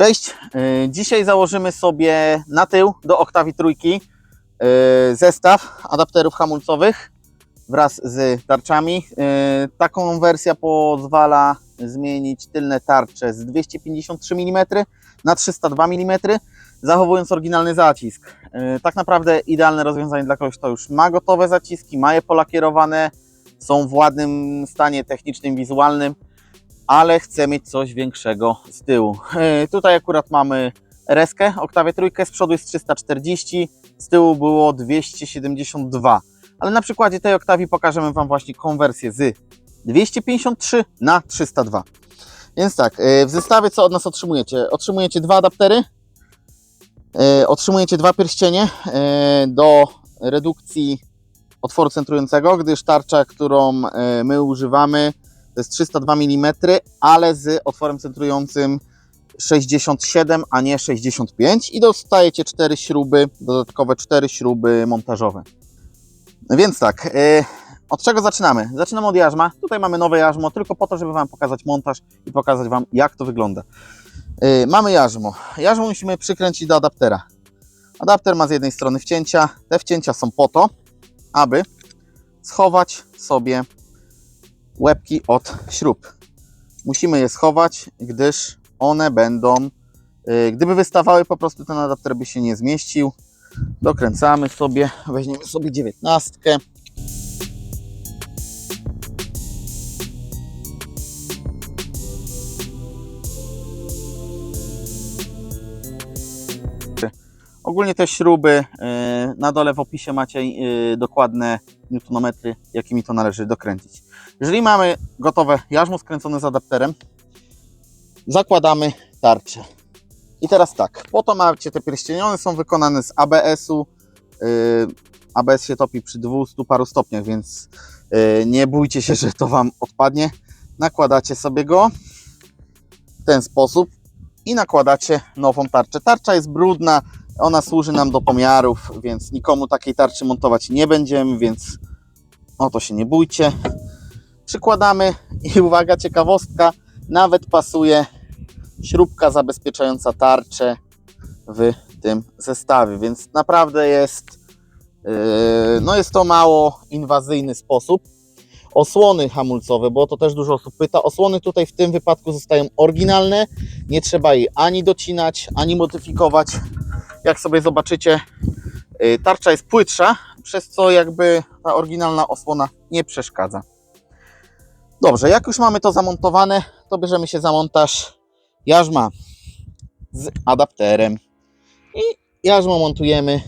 Cześć, Yy, dzisiaj założymy sobie na tył do Oktawi Trójki yy, zestaw adapterów hamulcowych wraz z tarczami. Yy, Ta konwersja pozwala zmienić tylne tarcze z 253 mm na 302 mm, zachowując oryginalny zacisk. Tak naprawdę idealne rozwiązanie dla kogoś, kto już ma gotowe zaciski, ma je polakierowane, są w ładnym stanie technicznym, wizualnym, ale chcę mieć coś większego z tyłu. Yy, Tutaj akurat mamy reskę, oktawię trójkę, z przodu jest 340, z tyłu było 272. Ale na przykładzie tej oktawi pokażemy Wam właśnie konwersję z 253 na 302. Więc tak, yy, w zestawie co od nas otrzymujecie? Otrzymujecie dwa adaptery, yy, otrzymujecie dwa pierścienie do redukcji otworu centrującego, gdyż tarcza, którą my używamy, to jest 302 mm, ale z otworem centrującym 67, a nie 65 i dostajecie cztery śruby, dodatkowe cztery śruby montażowe. Więc tak, yy, od czego zaczynamy? Zaczynamy od jarzma. Tutaj mamy nowe jarzmo, tylko po to, żeby Wam pokazać montaż i pokazać Wam, jak to wygląda. Yy, mamy jarzmo. Jarzmo musimy przykręcić do adaptera. Adapter ma z jednej strony wcięcia. Te wcięcia są po to, aby schować sobie łebki od śrub. Musimy je schować, gdyż one będą, yy, gdyby wystawały, po prostu ten adapter by się nie zmieścił. Dokręcamy sobie, weźmiemy sobie dziewiętnastkę. Ogólnie te śruby yy, na dole w opisie macie yy, dokładne newtonometry, jakimi to należy dokręcić. Jeżeli mamy gotowe jarzmo skręcone z adapterem, zakładamy tarczę. I teraz tak, po to macie te pierścienie, one są wykonane z ABS-u. Yy, ABS się topi przy 200 paru stopniach, więc nie bójcie się, że to Wam odpadnie. Nakładacie sobie go w ten sposób i nakładacie nową tarczę. Tarcza jest brudna, ona służy nam do pomiarów, więc nikomu takiej tarczy montować nie będziemy, więc o to się nie bójcie. Przykładamy i uwaga, ciekawostka, nawet pasuje śrubka zabezpieczająca tarczę w tym zestawie, więc naprawdę jest, yy, no jest to mało inwazyjny sposób. Osłony hamulcowe, bo to też dużo osób pyta. Osłony tutaj w tym wypadku zostają oryginalne. Nie trzeba jej ani docinać, ani modyfikować. Jak sobie zobaczycie, yy, tarcza jest płytsza, przez co jakby ta oryginalna osłona nie przeszkadza. Dobrze, jak już mamy to zamontowane, to bierzemy się za montaż jarzma z adapterem. I jarzmo montujemy,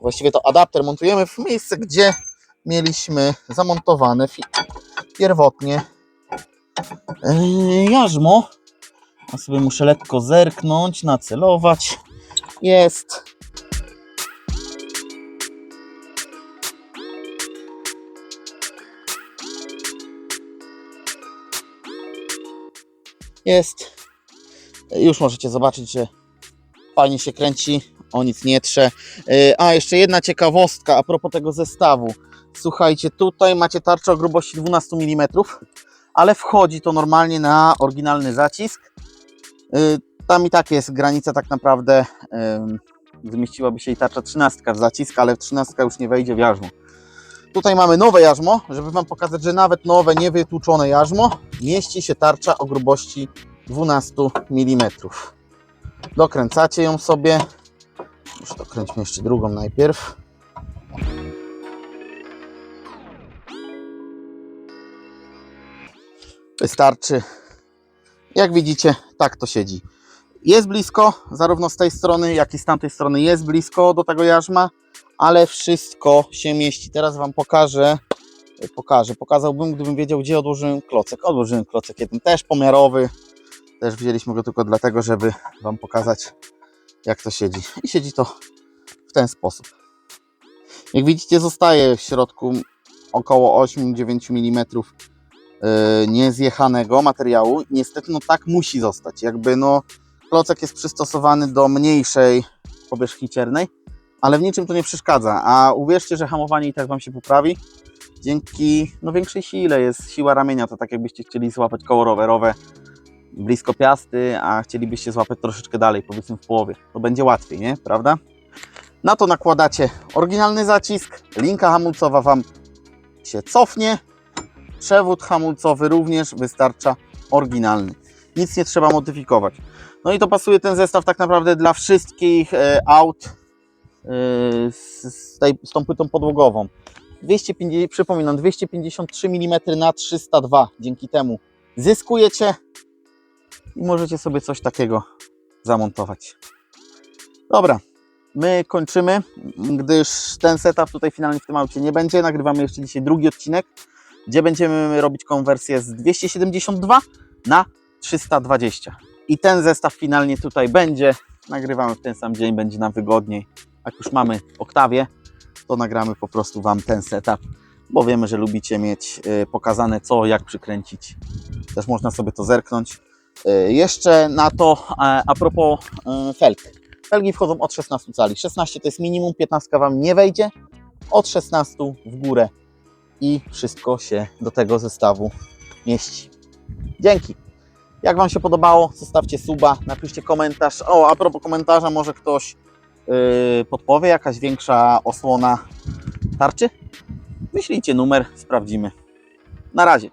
właściwie to adapter montujemy w miejsce, gdzie mieliśmy zamontowane pierwotnie yy, jarzmo. Ja sobie muszę lekko zerknąć, nacelować. Jest. Jest. Już możecie zobaczyć, że fajnie się kręci, o nic nie trze. Yy, A, jeszcze jedna ciekawostka a propos tego zestawu. Słuchajcie, tutaj macie tarczę o grubości 12 mm, ale wchodzi to normalnie na oryginalny zacisk. Tam i tak jest granica tak naprawdę, yy, zmieściłaby się i tarcza 13 w zacisk, ale 13 już nie wejdzie w jarzmo. Tutaj mamy nowe jarzmo, żeby Wam pokazać, że nawet nowe, niewytłuczone jarzmo mieści się tarcza o grubości 12 mm. Dokręcacie ją sobie. Już dokręćmy jeszcze drugą najpierw. Wystarczy. Jak widzicie, tak to siedzi. Jest blisko, zarówno z tej strony, jak i z tamtej strony jest blisko do tego jarzma, ale wszystko się mieści. Teraz Wam pokażę, pokażę, pokazałbym, gdybym wiedział, gdzie odłożyłem klocek. Odłożyłem klocek jeden też pomiarowy, też wzięliśmy go tylko dlatego, żeby Wam pokazać, jak to siedzi. I siedzi to w ten sposób. Jak widzicie, zostaje w środku około 8-9 mm yy, niezjechanego materiału. Niestety, no tak musi zostać. Jakby, no, klocek jest przystosowany do mniejszej powierzchni ciernej, ale w niczym to nie przeszkadza. A uwierzcie, że hamowanie i tak Wam się poprawi dzięki no, większej sile. Jest siła ramienia, to tak jakbyście chcieli złapać koło rowerowe blisko piasty, a chcielibyście złapać troszeczkę dalej, powiedzmy w połowie. To będzie łatwiej, nie? Prawda? Na to nakładacie oryginalny zacisk, linka hamulcowa Wam się cofnie, przewód hamulcowy również wystarcza oryginalny. Nic nie trzeba modyfikować. No i to pasuje ten zestaw tak naprawdę dla wszystkich e, aut e, z, tej, z tą płytą podłogową. 250, przypominam, 253 mm na 302. Dzięki temu zyskujecie i możecie sobie coś takiego zamontować. Dobra, my kończymy, gdyż ten setup tutaj finalnie w tym aucie nie będzie. Nagrywamy jeszcze dzisiaj drugi odcinek, gdzie będziemy robić konwersję z 272 na 320. I ten zestaw finalnie tutaj będzie. Nagrywamy w ten sam dzień, będzie nam wygodniej. Jak już mamy Oktawię, to nagramy po prostu Wam ten setup, bo wiemy, że lubicie mieć y, pokazane co, jak przykręcić. Też można sobie to zerknąć. Y, Jeszcze na to, a a propos y, felg. Felgi wchodzą od 16 cali. 16 to jest minimum, 15 Wam nie wejdzie. Od 16 w górę i wszystko się do tego zestawu mieści. Dzięki. Jak Wam się podobało, zostawcie suba, napiszcie komentarz. O, a propos komentarza, może ktoś yy, podpowie, jakaś większa osłona tarczy? Wyślijcie numer, sprawdzimy. Na razie.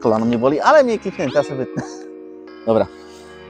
Kolano mnie boli, ale mnie kliknę, teraz sobie... Dobra,